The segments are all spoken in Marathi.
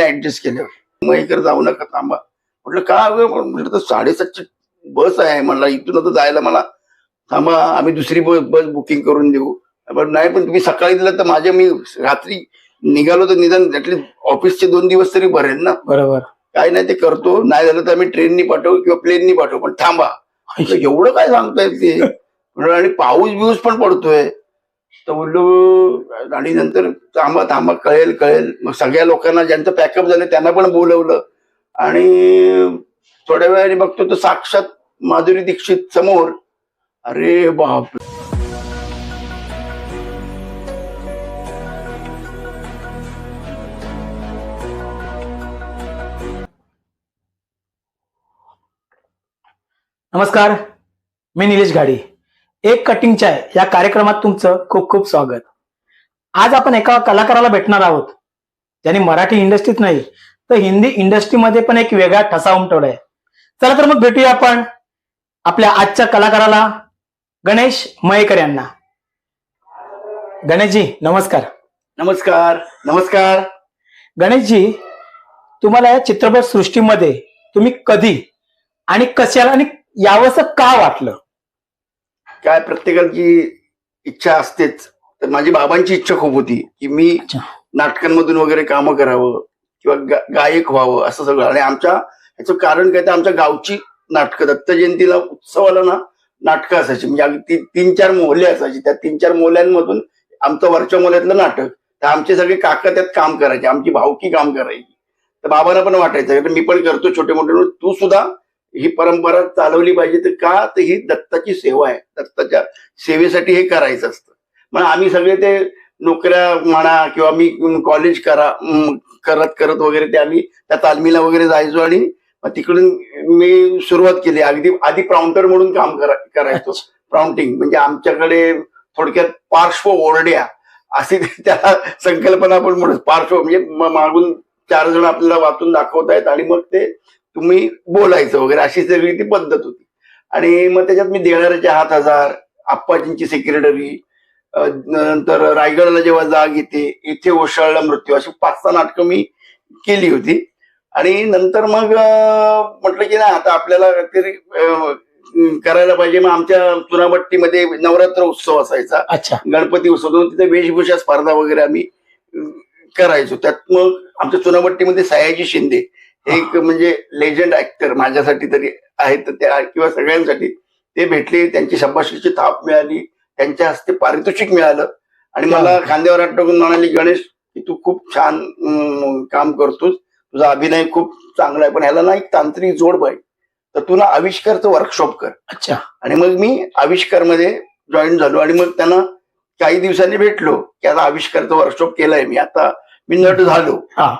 ऍडजस्ट केलं मयकर जाऊ नका थांबा. म्हटलं का म्हटलं तर साडेसातची बस आहे. म्हणला इथून आता जायला मला. थांबा आम्ही दुसरी बस बस बुकिंग करून देऊ. पण नाही पण तुम्ही सकाळी दिलं तर माझ्या मी रात्री निघालो तर निदान ऑफिसचे दोन दिवस तरी भरेल ना. बरोबर. काय नाही ते करतो. नाही झालं तर आम्ही ट्रेननी पाठवू किंवा प्लेननी पाठवू. पण थांबा. एवढं काय सांगतायत ते? आणि पाऊस बिऊस पण पडतोय. तर बोललो आणि नंतर थांबा थांबा कळेल कळेल. मग सगळ्या लोकांना ज्यांचं पॅकअप झालं त्यांना पण बोलवलं. आणि थोड्या वेळाने बघतो तर साक्षात माधुरी दीक्षित समोर. अरे बाप नमस्कार मी निलेश घाडी. एक कटिंग चाय या कार्यक्रमात तुमचं खूप खूप स्वागत. आज आपण एका कलाकाराला भेटणार आहोत. ज्यांनी मराठी इंडस्ट्रीत नाही तर हिंदी इंडस्ट्रीमध्ये पण एक वेगळा ठसा उमटवलाय चला तर मग भेटूया आपण आपल्या आजच्या कलाकाराला गणेश मयेकर यांना. गणेशजी नमस्कार. नमस्कार नमस्कार. गणेशजी तुम्हाला या चित्रपट सृष्टीमध्ये तुम्ही कधी आणि कशाला आणि यावंसं का वाटलं? काय प्रत्येकाची इच्छा असतेच तर माझी बाबांची इच्छा खूप होती की मी. नाटकांमधून वगैरे कामं करावं किंवा गा- गायक व्हावं असं सगळं. आणि आमच्या ह्याचं कारण काय तर आमच्या गावची नाटकं दत्त जयंतीला उत्सवाला ना नाटकं असायची. म्हणजे अगदी तीन चार मोहले असायची. त्या तीन चार मोहल्यांमधून आमचं वरच्या मोहल्यातलं नाटक तर आमचे सगळे काका त्यात काम करायचे. आमची भावकी काम करायची. तर बाबांना पण वाटायचं मी पण करतो छोटे मोठे म्हणून तू सुद्धा ही परंपरा चालवली पाहिजे तर का तर ही दत्ताची सेवा आहे. दत्ताच्या सेवेसाठी हे करायचं असतं. मग आम्ही सगळे ते नोकऱ्या म्हणा किंवा मी कॉलेज करा करत करत वगैरे ते आम्ही त्या तालमीला वगैरे जायचो आणि मग तिकडून मी सुरुवात केली. अगदी आधी प्राउंटर म्हणून काम करायचो. प्राउंटिंग म्हणजे आमच्याकडे थोडक्यात पार्श्व ओरड्या अशी त्याला संकल्पना आपण म्हणू पार्श्व म्हणजे मागून चार जण आपल्याला वाचून दाखवतायत आणि मग ते तुम्ही बोलायचं वगैरे अशी सगळी ती पद्धत होती. आणि मग त्याच्यात मी देणाऱ्याचे हात हजार आप्पाजींची सेक्रेटरी नंतर रायगडला जेव्हा जाग येते इथे ओशाळला मृत्यू अशी पाच सहा नाटकं मी केली होती. आणि नंतर मग म्हटलं की नाही आता आपल्याला काहीतरी करायला पाहिजे. मग आमच्या चुनाभट्टीमध्ये नवरात्र उत्सव असायचा. अच्छा. गणपती उत्सव तिथे वेशभूषा स्पर्धा वगैरे आम्ही करायचो. त्यात मग आमच्या चुनाभट्टीमध्ये सयाजी शिंदे एक म्हणजे लेजंड ऍक्टर माझ्यासाठी तरी आहेत तर त्या किंवा सगळ्यांसाठी ते भेटले त्यांची शब्बाशीची थाप मिळाली त्यांच्या हस्ते पारितोषिक मिळालं. आणि मला खांद्यावर हात टाकून म्हणाले गणेश की तू खूप छान काम करतोस. तुझा अभिनय खूप चांगला आहे पण ह्याला ना एक तांत्रिक जोड पाहिजे तर तू ना आविष्कारचं वर्कशॉप कर. अच्छा. आणि मग मी आविष्कारमध्ये जॉईन झालो आणि मग त्यांना काही दिवसांनी भेटलो की आता आविष्कारचं वर्कशॉप केलंय मी. आता मी नट झालो. हा.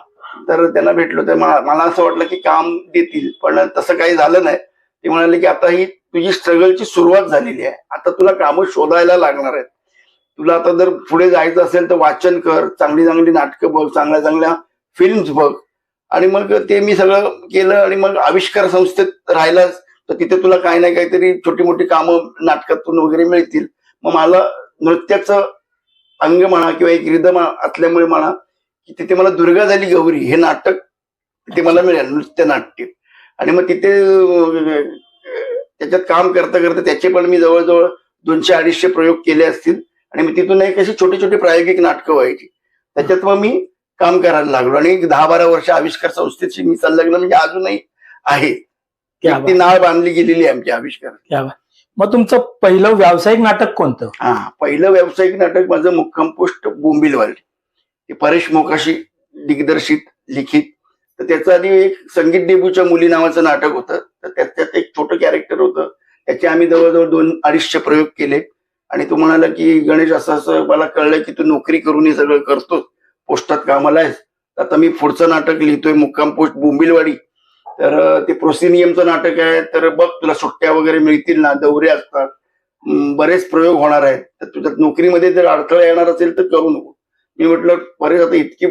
तर त्यांना भेटलो तर मला असं वाटलं की काम देतील. पण तसं काही झालं नाही. ते म्हणाले की आता ही तुझी स्ट्रगलची सुरुवात झालेली आहे. आता तुला कामं शोधायला लागणार आहेत. तुला आता जर पुढे जायचं असेल तर वाचन कर चांगली चांगली नाटकं बघ चांगल्या चांगल्या फिल्म्स बघ. आणि मग ते मी सगळं केलं आणि मग आविष्कार संस्थेत राहिलाच तर तिथे तुला काही नाही काहीतरी छोटी मोठी कामं नाटकातून वगैरे मिळतील. मग मला नृत्याचं अंग म्हणा किंवा एक रिदम असल्यामुळे म्हणा की तिथे मला दुर्गा झाली गौरी हे नाटक तिथे मला मिळालं नृत्य नाट्य. आणि मग तिथे त्याच्यात काम करता करता त्याचे पण मी जवळजवळ दोनशे अडीचशे प्रयोग केले असतील. आणि मग तिथून एक अशी छोटी छोटी प्रायोगिक नाटकं व्हायची. त्याच्यात मग मी काम करायला लागलो. आणि एक दहा बारा वर्ष आविष्कार संस्थेची मी संलग्न म्हणजे अजूनही आहे. ती नाळ बांधली गेलेली आहे आमची आविष्कार. मग तुमचं पहिलं व्यावसायिक नाटक कोणतं? हा पहिलं व्यावसायिक नाटक माझं मुक्काम पोस्ट बोंबिलवाल. ते परेश मोकाशी दिग्दर्शित लिखित. तर त्याचं आधी एक संगीत डेबूच्या मुली नावाचं नाटक होतं. तर त्यात एक छोटं कॅरेक्टर होतं. त्याचे आम्ही जवळजवळ दोन अडीचशे प्रयोग केले. आणि तो म्हणाला की गणेश असं असं मला कळलं की तू नोकरी करून हे सगळं करतोस. पोस्टात कामाला आहेस. तर आता मी पुढचं नाटक लिहितोय मुक्काम पोस्ट बोंबिलवाडी. तर ते प्रोसिनियमचं नाटक आहे. तर बघ तुला सुट्ट्या वगैरे मिळतील ना? दौरे असतात. बरेच प्रयोग होणार आहेत. तर तुझ्यात नोकरीमध्ये जर अडथळा येणार असेल तर करू नको. मी म्हटलं बरेच आता इतकी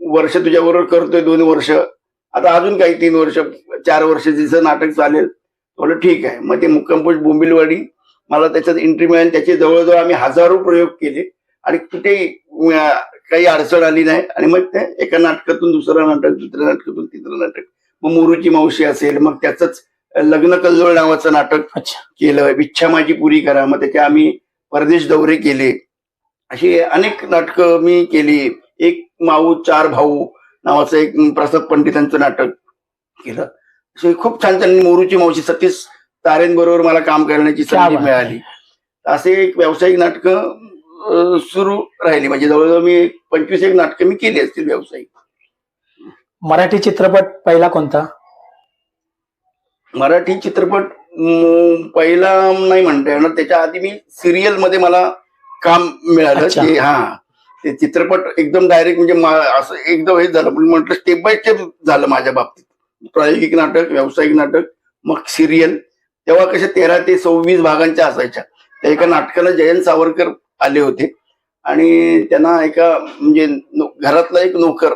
वर्ष तुझ्याबरोबर करतोय दोन वर्ष. आता अजून काही तीन वर्ष चार वर्ष जिचं नाटक चालेल. म्हटलं ठीक आहे. मग ते मुक्कामपोष बोंबिलवाडी मला त्याच्यात एंट्री मिळाली त्याचे जवळजवळ आम्ही हजारो प्रयोग केले. आणि कुठे काही अडचण आली नाही. आणि मग ते एका नाटकातून दुसरं नाटक दुसऱ्या नाटकातून तिसरं नाटक. मग मोरूची मावशी असेल मग त्याच लग्न कल्लोळ नावाचं नाटक केलं. इच्छा माझी पुरी करा. मग त्याचे आम्ही परदेश दौरे केले. अशी अनेक नाटकं मी केली. एक माऊ चार भाऊ नावाचं एक प्रसाद पंडितांचं नाटक केलं. असे खूप छान छान मोरूची मावशी सतीश तारेंबरोबर मला काम करण्याची संधी मिळाली. असे एक व्यावसायिक नाटकं सुरू राहिली. म्हणजे जवळजवळ मी पंचवीस एक नाटकं मी केली असतील व्यावसायिक. मराठी चित्रपट पहिला कोणता? मराठी चित्रपट पहिला नाही म्हणता येणार. त्याच्या आधी मी सिरियलमध्ये मला काम मिळालं अच्छा. की हा. ते चित्रपट एकदम डायरेक्ट म्हणजे मा- असं एकदम हे झालं. पण म्हटलं स्टेप बाय स्टेप झालं माझ्या बाबतीत. प्रायोगिक नाटक व्यावसायिक नाटक मग सिरियल तेव्हा कशा तेरा ते सव्वीस भागांच्या असायच्या. त्या एका नाटकाला जयंत सावरकर आले होते. आणि त्यांना एका म्हणजे नो- घरातला एक नोकर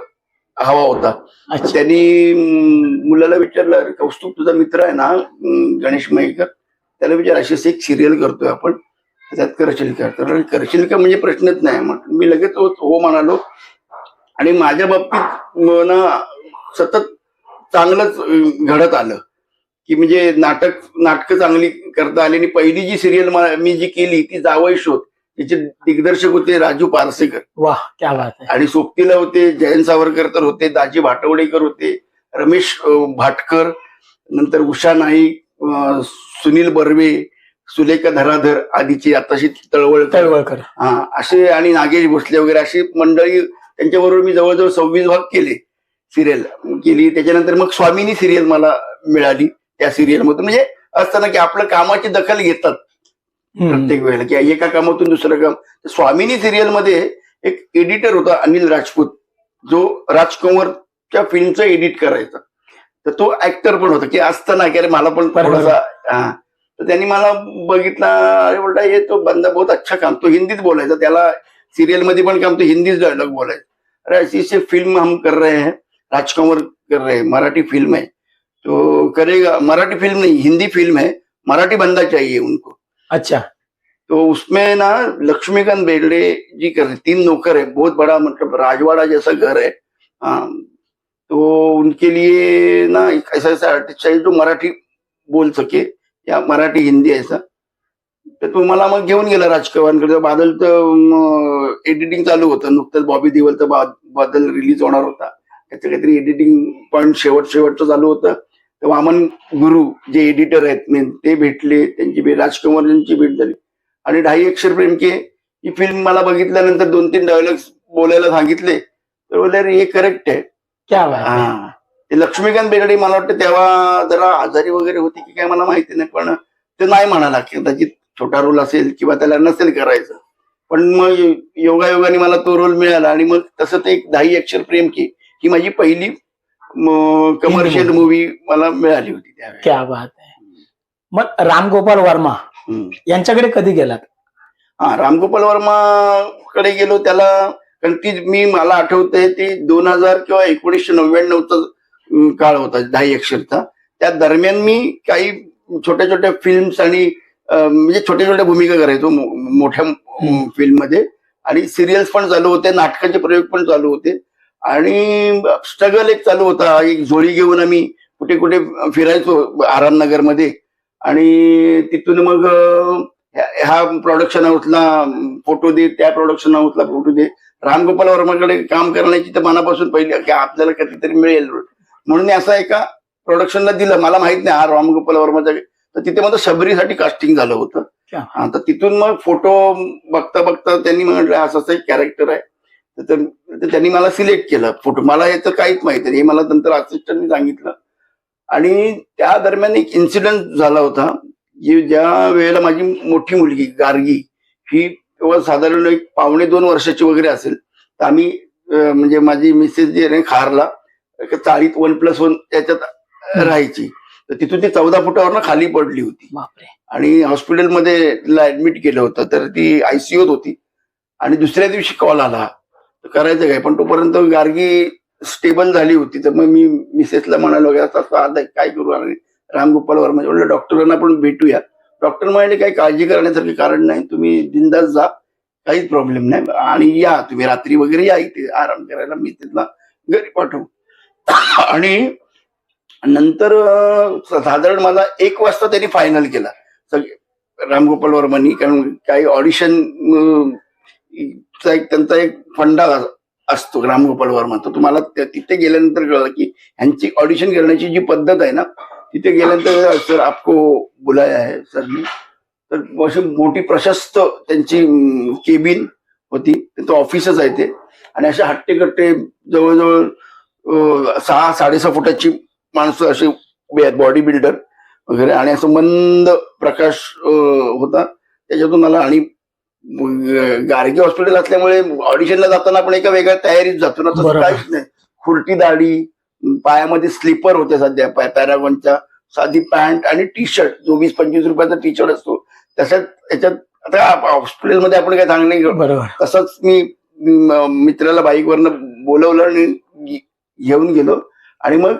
हवा होता. अच्छा. त्यांनी अं, मुलाला विचारलं "अरे, कौस्तुभ तुझा मित्र आहे ना अं, गणेश मयेकर? त्याला विचार अशीच एक सिरियल करतोय आपण. त्यात करशील का तर "अरे, करशील का म्हणजे प्रश्नच नाही. म्हटलं मी लगेच हो हो म्हणालो. आणि माझ्या बाबतीत ना सतत चांगलंच घडत आलं. की म्हणजे नाटक नाटकं चांगली करता आली. आणि पहिली जी सिरियल मी जी केली ती जावई शोध. तिचे दिग्दर्शक होते राजू पारसेकर. वा क्या बात आहे. आणि सोबतीला होते जयंत सावरकर तर होते दाजी भाटवडेकर होते रमेश भाटकर नंतर उषा नाईक सुनील बर्वे सुलेखा धराधर आदीची आताशी तळवळ तळवळकर हा असे आणि नागेश भोसले वगैरे अशी मंडळी त्यांच्याबरोबर मी जवळजवळ सव्वीस भाग केले सिरियल केली. त्याच्यानंतर मग स्वामिनी सिरियल मला मिळाली. त्या सिरियल मधून. म्हणजे असताना की आपलं कामाची दखल घेतात. प्रत्येक वेळेला. की एका कामातून दुसरं काम. स्वामिनी सिरियलमध्ये एक एडिटर होता अनिल राजपूत. जो राजकुंवरच्या फिल्मचं एडिट करायचा. तर तो ऍक्टर पण होता. की असताना की अरे मला पण. थोडासा हा तर त्यांनी मला बघितला अरे बोलता ये तो बंदा बहुत अच्छा काम तो हिंदीत बोलायचा त्याला सिरियल मध्ये पण काम तो हिंदीच डायलॉग बोलायचा. अरे ऐसी से फ़िल्म हम कर रहे हैं राजकुंवर कर रहे हैं मराठी फ़िल्म है. तो करेगा मराठी फ़िल्म नहीं हिंदी फ़िल्म है मराठी बंदा चाहिए उनको. अच्छा. तो उसमें ना लक्ष्मीकांत बेगड़े जी कर रहे तीन नौकर है बहुत बड़ा मतलब राजवाड़ा जैसा घर है. हाँ तो उनके लिए ना एक ऐसा ऐसा आर्टिस्ट चाहिए जो मराठी बोल सके या मराठी हिंदी ऐसा तर तो मला मग घेऊन गेला राजकवांकडे बादलचं एडिटिंग चालू होतं. नुकतंच बॉबी देवलचं बादल रिलीज होणार होता. त्याचं काहीतरी एडिटिंग पॉईंट शेवट शेवटचं चालू होतं. तर वामन गुरु जे एडिटर आहेत मेन ते भेटले. त्यांची भेट राजकुमार यांची भेट झाली. आणि ढाई अक्षर प्रेम के ही फिल्म मला बघितल्यानंतर दोन तीन डायलॉग्स बोलायला सांगितले. तर बोलले हे करेक्ट आहे. क्या आहे. हा. लक्ष्मीकांत बेगडे मला वाटतं तेव्हा जरा आजारी वगैरे होती की काय मला माहिती नाही पण ते नाही म्हणाला की कदाचित छोटा रोल असेल किंवा त्याला नसेल करायचं पण मग योगायोगाने मला तो रोल मिळाला आणि मग तसं ते एक दाही अक्षर प्रेम की ही माझी पहिली कमर्शियल. मूवी मला मिळाली होती त्यावेळी क्या बात आहे मग रामगोपाल वर्मा. यांच्याकडे कधी गेलात हा रामगोपाल वर्मा कडे गेलो त्याला कारण ती मी मला आठवतंय ती दोन हजार किंवा एकोणीसशे नव्याण्णवचा काळ होता दहा अक्षरचा त्या दरम्यान मी काही छोट्या छोट्या फिल्म्स आणि म्हणजे छोट्या छोट्या भूमिका करायचो मोठ्या हम्म. फिल्ममध्ये आणि सिरियल्स पण चालू होते नाटकाचे प्रयोग पण चालू होते. आणि स्ट्रगल एक चालू होता एक झोळी घेऊन आम्ही कुठे कुठे फिरायचो आरामनगरमध्ये आणि तिथून मग ह्या- प्रोडक्शन हाऊसला फोटो दे त्या प्रोडक्शन हाऊसला फोटो दे. रामगोपाल वर्माकडे काम करण्याची तर मनापासून पहिली की आपल्याला कधीतरी मिळेल. म्हणून मी असा एका प्रोडक्शनला दिलं. मला माहीत नाही हा रामगोपाल वर्माचा तर तिथे माझं शबरीसाठी कास्टिंग झालं होतं. तर तिथून मग फोटो बघता बघता त्यांनी म्हटलं असं असं एक कॅरेक्टर आहे. तर त्यांनी मला सिलेक्ट केलं फोटो मला याचं काहीच माहिती नाही. हे मला नंतर असिस्टंटनी सांगितलं. आणि त्या दरम्यान एक इन्सिडेंट झाला होता जी ज्या वेळेला माझी मोठी मुलगी गार्गी ही तेव्हा साधारण एक पावणे दोन वर्षाची वगैरे असेल तर आम्ही म्हणजे माझी मिसेस जी आहे खारला चाळीत वन प्लस वन त्याच्यात राहायची. तर तिथून ती चौदा फुटावरनं खाली पडली होती. आणि हॉस्पिटलमध्ये तिला ऍडमिट केलं होतं. तर ती आयसीयूत होती. आणि दुसऱ्या दिवशी कॉल आला. करायचं काय? पण तोपर्यंत गार्गी स्टेबल झाली होती. तर मग मी मिसेसला म्हणालो की असं असं आलंय काय करू? आणि रामगोपाल वर्मा. म्हणलं डॉक्टरांना पण भेटूया. डॉक्टर म्हणाले काही काळजी करण्यासारखे कारण नाही. तुम्ही बिंदास जा. काहीच प्रॉब्लेम नाही. आणि या. तुम्ही रात्री वगैरे या इथे. आराम करायला. मी तिथला घरी पाठवू. आणि नंतर साधारण मला एक वाजता त्यांनी फायनल केला. रामगोपाल वर्मांनी कारण काही ऑडिशन एक त्यांचा एक फंडा असतो रामगोपाल वर्मा. तर तुम्हाला तिथे गेल्यानंतर कळलं की ह्यांची ऑडिशन करण्याची जी पद्धत आहे ना तिथे गेल्यानंतर सर आपको बुलाया आहे मी तर अशी मोठी प्रशस्त त्यांची केबिन होती. त्यांचं ऑफिसच आहे ते. आणि अशा हट्टेकट्टे जवळजवळ सहा साडेसहा फुटाची माणसं अशी बॉडी बिल्डर वगैरे. आणि असं मंद प्रकाश होता. त्याच्यातून मला आणि गार्गे हॉस्पिटल असल्यामुळे ऑडिशनला जाताना आपण एका वेगळ्या तयारीत जातो ना. तसं. काहीच नाही. खुलटी दाढी पायामध्ये स्लीपर होते सध्या पॅरागॉनच्या. साधी पॅन्ट आणि टी शर्ट जो वीस पंचवीस रुपयाचा टी शर्ट असतो. तशात याच्यात आता हॉस्पिटलमध्ये आपण काय सांगणे बरोबर. तसंच मी मित्राला बाईकवरनं बोलवलं आणि घेऊन गेलो. आणि मग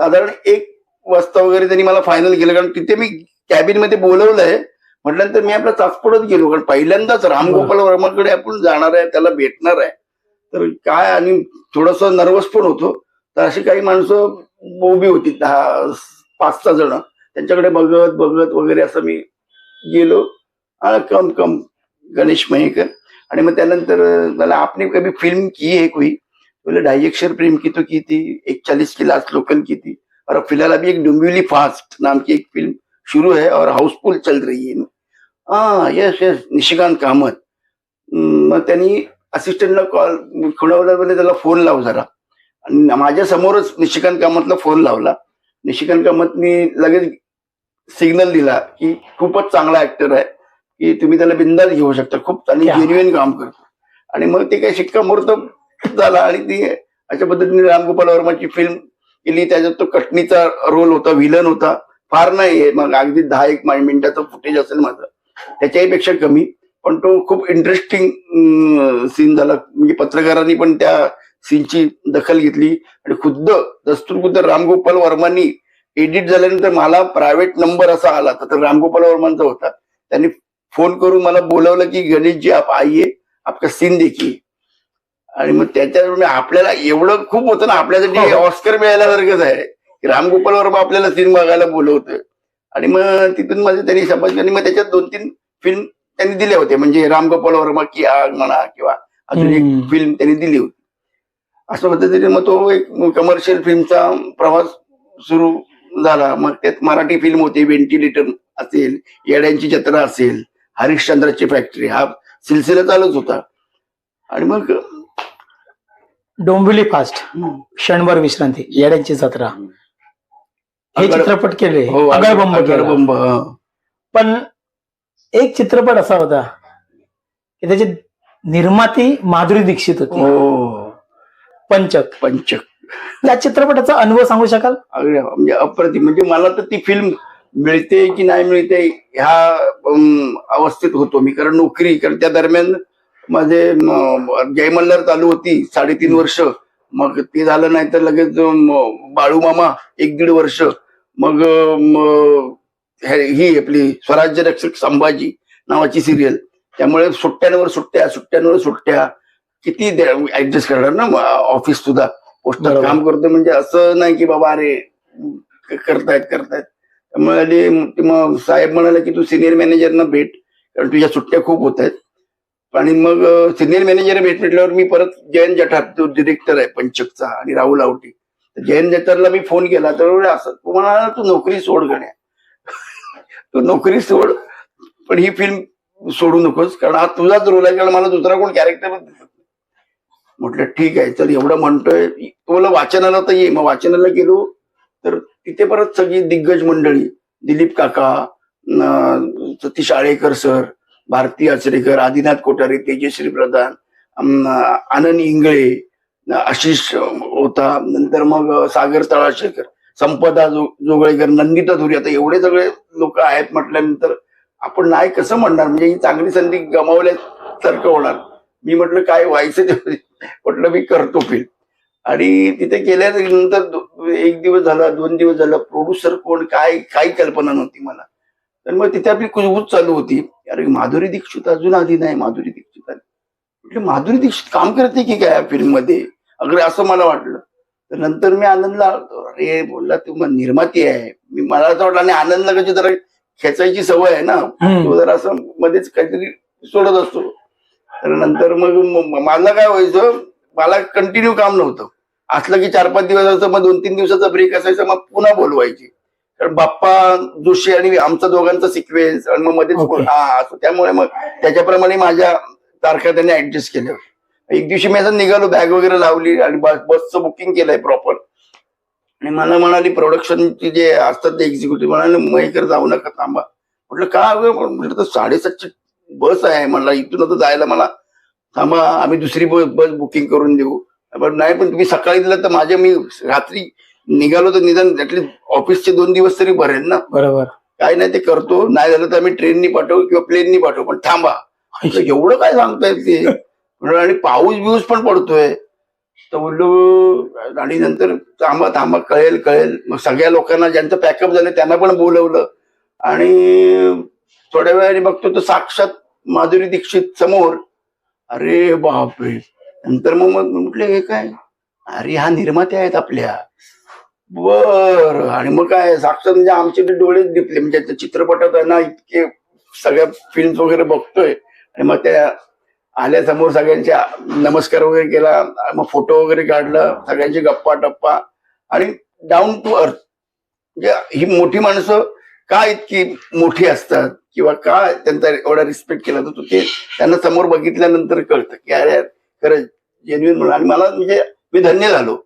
साधारण एक वाजता वगैरे त्यांनी मला फायनल केलं. कारण तिथे मी कॅबिनमध्ये बोलवलंय. म्हटल्यानंतर मी आपला चाचपडत गेलो. कारण पहिल्यांदाच रामगोपाल वर्माकडे आपण जाणार आहे त्याला भेटणार आहे. तर काय आणि थोडस नर्वस पण होतो. तर अशी काही माणसं उभी होती दहा पाच सहा जण. त्यांच्याकडे बघत बघत वगैरे असं मी गेलो. कम कम गणेश मयेकर आणि मग त्यानंतर मला आपने कभी फिल्म की है कोई? बोले ढाई अक्षर प्रेम की तो की थी एक चालीस की लास्ट लोकल की थी और अब फिलहाल अभी एक डुम्बिवली फास्ट नाम की एक फिल्म शुरू है और हाउसफुल चल रही है हाँ यस यस निशिकांत कामत. मग त्यांनी असिस्टंटला कॉल बोले त्याला फोन लाव जरा. आणि माझ्या समोरच निशिकांत कामतला फोन लावला. निशिकांत कामतनी लगेच सिग्नल दिला की खूपच चांगला ऍक्टर आहे की तुम्ही त्याला बिंदास घेऊ शकता खूप आणि क्या? जेन्युएन काम करतो. आणि मग ते काही शिक्कामोर्तब झाला आणि ती अशा पद्धतीने रामगोपाल वर्माची फिल्म केली. त्याच्यात तो कटणीचा रोल होता व्हिलन होता. फार नाही आहे. मग अगदी दहा एक मिनिटाचं फुटेज असेल माझं. त्याच्याही पेक्षा कमी. पण तो खूप इंटरेस्टिंग सीन झाला. म्हणजे पत्रकारांनी पण त्या सीनची दखल घेतली. आणि खुद्द दस्तूरखुद्द रामगोपाल वर्मांनी एडिट झाल्यानंतर मला प्रायव्हेट नंबर असा आला. तर रामगोपाल वर्मांचा होता. त्यांनी फोन करून मला बोलवलं की गणेश जी आप आइए. आपका सीन देखिए. आणि मग त्याच्यावर आपल्याला एवढं खूप होतं ना आपल्यासाठी हो. ऑस्कर मिळाल्यासारखंच आहे. की रामगोपाल वर्मा आपल्याला सीन बघायला बोलवतोय आणि मग तिथून माझे त्यांनी समजलं आणि मग त्याच्यात दोन तीन फिल्म त्यांनी दिल्या होत्या. म्हणजे रामगोपाल वर्मा की आग म्हणा किंवा अजून एक. फिल्म त्यांनी दिली होती. असं पद्धतीने मग तो एक कमर्शियल फिल्मचा प्रवास सुरू झाला. मग त्यात मराठी फिल्म होती व्हेंटिलेटर असेल येड्यांची जत्रा असेल हरिश्चंद्राची फॅक्टरी हा सिलसिला चालूच होता. आणि मग डोंबिवली फास्ट क्षणभर विश्रांती येड्यांची जत्रा. हे चित्रपट केले हो अगळबंब केला. अगडबंब, हं. पण एक चित्रपट असा होता की त्याची निर्माती माधुरी दीक्षित होती. हो. पंचक. पंचक. त्या चित्रपटाचा अनुभव सांगू शकाल? अगदी म्हणजे अप्रतिम. म्हणजे मला तर ती फिल्म मिळते की नाही मिळते ह्या अम, अवस्थेत होतो मी. कारण नोकरी कारण त्या दरम्यान माझे म, जय मल्हार चालू होती साडेतीन वर्ष. मग ते झालं नाही तर लगेच बाळू मामा एक दीड वर्ष. मग हे- आपली स्वराज्य रक्षक संभाजी नावाची सिरियल त्यामुळे सुट्ट्यांवर सुट्ट्या सुट्ट्यांवर सुट्ट्या. किती ऍडजस्ट करणार ना ऑफिस सुद्धा. पोस्टात बरोबर. काम करतो म्हणजे असं नाही की बाबा अरे करतायत करतायत. त्यामुळे साहेब म्हणाले की तू सिनियर मॅनेजरना भेट कारण तुझ्या सुट्ट्या खूप होत आहेत. आणि मग सिनियर मॅनेजर भेट म्हटल्यावर मी परत जयंत जठार जो डिरेक्टर आहे पंचकचा आणि राहुल आवटी. जयंत जठारला मी फोन केला तर असं तू म्हणाला तू नोकरी सोड गण्या. तू नोकरी सोड पण ही फिल्म सोडू नकोस कारण हा तुझाच रोल आहे कारण मला दुसरा कोण कॅरेक्टर दिसत म्हटलं ठीक आहे चल एवढं म्हणतोय. तुला वाचनाला तर ये. मग वाचनाला गेलो तर तिथे परत सगळी दिग्गज मंडळी दिलीप काका सतीश आळेकर सर भारती आचरेकर आदिनाथ कोठारे तेजश्री प्रधान आनंद इंगळे आशिष होता. नंतर मग सागर तळाशेकर संपदा जो जोगळेकर नंदिता धुरी. आता एवढे सगळे लोक आहेत म्हटल्यानंतर आपण नाही कसं म्हणणार? म्हणजे ही चांगली संधी गमावल्यासारखं होणार. मी म्हटलं काय व्हायचं ते? म्हटलं मी करतो फिल्म आणि तिथे गेल्यानंतर एक दिवस झाला दोन दिवस झाला. प्रोड्युसर कोण? काय काही कल्पना नव्हती मला. तर मग तिथे आपली कुजबूज चालू होती. अरे माधुरी दीक्षित अजून आधी नाही माधुरी दीक्षित आली म्हटलं माधुरी दीक्षित काम करते की काय फिल्ममध्ये अगदी असं मला वाटलं. तर नंतर मी आनंदला. अरे बोलला तू मग निर्माती आहे. मी मला असं वाटलं आणि आनंदला कशी जरा खेचायची सवय आहे ना. तो जरा असं मध्येच काहीतरी सोडत असतो. तर नंतर मग मला काय व्हायचं मला कंटिन्यू काम नव्हतं. असलं की चार पाच दिवसाचं मग दोन तीन दिवसाचा ब्रेक असायचा मग पुन्हा बोलवायची. कारण बाप्पा जोशी आणि आमचा दोघांचा सिक्वेन्स आणि मग मध्येच. हा त्यामुळे मग त्याच्याप्रमाणे माझ्या तारखा त्यांनी ऍडजस्ट केल्या. एक दिवशी मी असं निघालो बॅग वगैरे लावली आणि बस बसचं बुकिंग केलंय प्रॉपर आणि मला म्हणाली प्रोडक्शनचे जे असतात ते एक्झिक्युटिव्ह म्हणाले मयकर जाऊ नका थांबा. म्हटलं का म्हटलं तर साडेसातची बस आहे. म्हणला इथून आता जायला मला थांबा आम्ही दुसरी बस बस बुकिंग करून देऊ. नाही पण तुम्ही सकाळी दिलं तर माझ्या मी रात्री निघालो तर निदान ऍटलीस्ट ऑफिसचे दोन दिवस तरी भरेल ना. बरोबर. काय नाही ते करतो. नाही झालं तर आम्ही ट्रेननी पाठवू किंवा प्लेननी पाठवू. पण थांबा. एवढं काय सांगतायत ते? म्हटलं, आणि पाऊस बिऊस पण पडतोय. तर बोललो आणि नंतर थांबा थांबा कळेल कळेल. मग सगळ्या लोकांना ज्यांचं पॅकअप झालं त्यांना पण बोलवलं. आणि थोड्या वेळाने बघतो तर साक्षात माधुरी दीक्षित समोर. अरे बापरे. नंतर मग मग म्हटलं हे काय? अरे हा निर्माते आहेत आपल्या. बर. आणि मग काय साक्षात म्हणजे आमचे ते डोळेच दिपले. म्हणजे त्या चित्रपटात ना इतके सगळ्या फिल्म वगैरे बघतोय. आणि मग त्या आल्या समोर सगळ्यांच्या नमस्कार वगैरे केला. मग फोटो वगैरे काढला. सगळ्यांची गप्पा टप्पा. आणि डाऊन टू अर्थ म्हणजे ही मोठी माणसं का इतकी मोठी असतात? किंवा का त्यांचा एवढा रिस्पेक्ट केला? जातो ते त्यांना समोर बघितल्यानंतर कळतं की अरे खरं जेन्युन म्हणून. आणि मला म्हणजे मी धन्य झालो.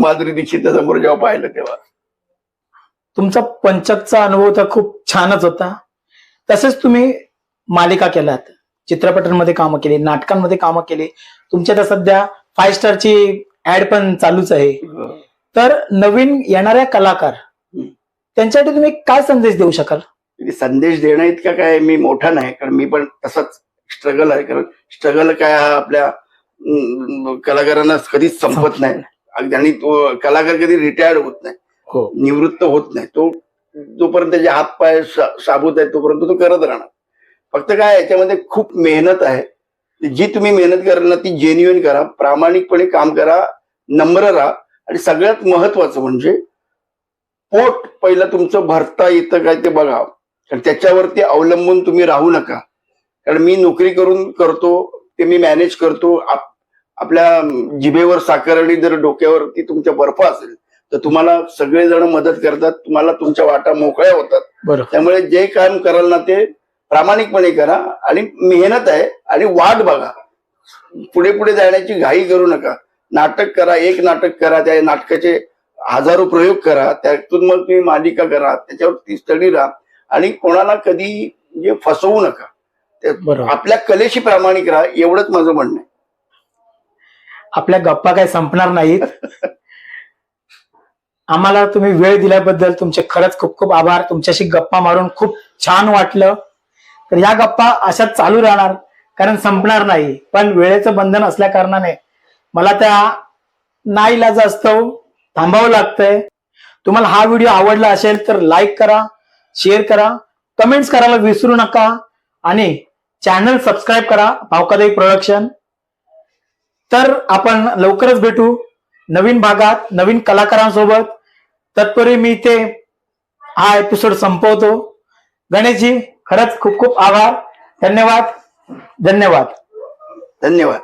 माधुरी दीक्षितच्या समोर जेव्हा पाहिलं तेव्हा. तुमचा पंचकचा अनुभव तर खूप छानच होता. तसेच तुम्ही मालिका केल्यात चित्रपटांमध्ये कामं केली नाटकांमध्ये कामं केली. तुमच्या तर सध्या फाय स्टारची ऍड पण चालूच आहे. तर नवीन येणाऱ्या कलाकार. त्यांच्यासाठी तुम्ही काय संदेश देऊ शकाल? किती संदेश देणं इतका काय मी मोठा नाही कारण मी पण तसाच स्ट्रगल आहे. कारण स्ट्रगल काय हा आपल्या कलाकारांना कधीच संपत नाही. आणि तो कलाकार कधी रिटायर्ड होत नाही. हो. निवृत्त होत नाही. तो जोपर्यंत त्याचे हात पाय शाबूत आहेत तोपर्यंत तो करत राहणार. फक्त काय याच्यामध्ये खूप मेहनत आहे. जी तुम्ही मेहनत कराल ना ती जेन्युइन करा. प्रामाणिकपणे काम करा. नम्र राहा. आणि सगळ्यात महत्वाचं म्हणजे पोट पहिलं तुमचं भरता येतं काय ते बघा. कारण त्याच्यावरती अवलंबून तुम्ही राहू नका. कारण मी नोकरी करून करतो ते मी मॅनेज करतो. आपल्या जिभेवर साखर आणि जर डोक्यावरती तुमच्या बर्फ असेल तर तुम्हाला सगळेजण मदत करतात तुम्हाला तुमच्या वाटा मोकळ्या होतात. त्यामुळे जे काम कराल ना ते प्रामाणिकपणे करा आणि मेहनत आहे आणि वाट बघा. पुढे पुढे जाण्याची घाई करू नका. नाटक करा एक नाटक करा त्या नाटकाचे हजारो प्रयोग करा त्यातून मग तुम्ही मालिका करा त्याच्यावरती स्टडी राहा आणि कोणाला कधी म्हणजे फसवू नका. ते आपल्या कलेशी प्रामाणिक राहा एवढंच माझं म्हणणं आहे. आपल्या गप्पा काही संपणार नाहीत. आम्हाला तुम्ही वेळ दिल्याबद्दल तुमचे खरंच खूप खूप आभार. तुमच्याशी गप्पा मारून खूप छान वाटलं. तर या गप्पा अशाच चालू राहणार कारण संपणार नाही. पण वेळेचं बंधन असल्या कारणाने मला त्या नाईलाज असतो थांबावं लागतंय. तुम्हाला हा व्हिडिओ आवडला असेल तर लाईक करा शेअर करा कमेंट्स करायला विसरू नका. आणि चॅनल सबस्क्राईब करा भावकादाई प्रोडक्शन. तर आपण लवकरच भेटू नवीन भागात नवीन कलाकारांसोबत. तत्पूर्वी मी ते हा एपिसोड संपवतो. गणेशजी खरंच खूप खूप आभार. धन्यवाद. धन्यवाद. धन्यवाद.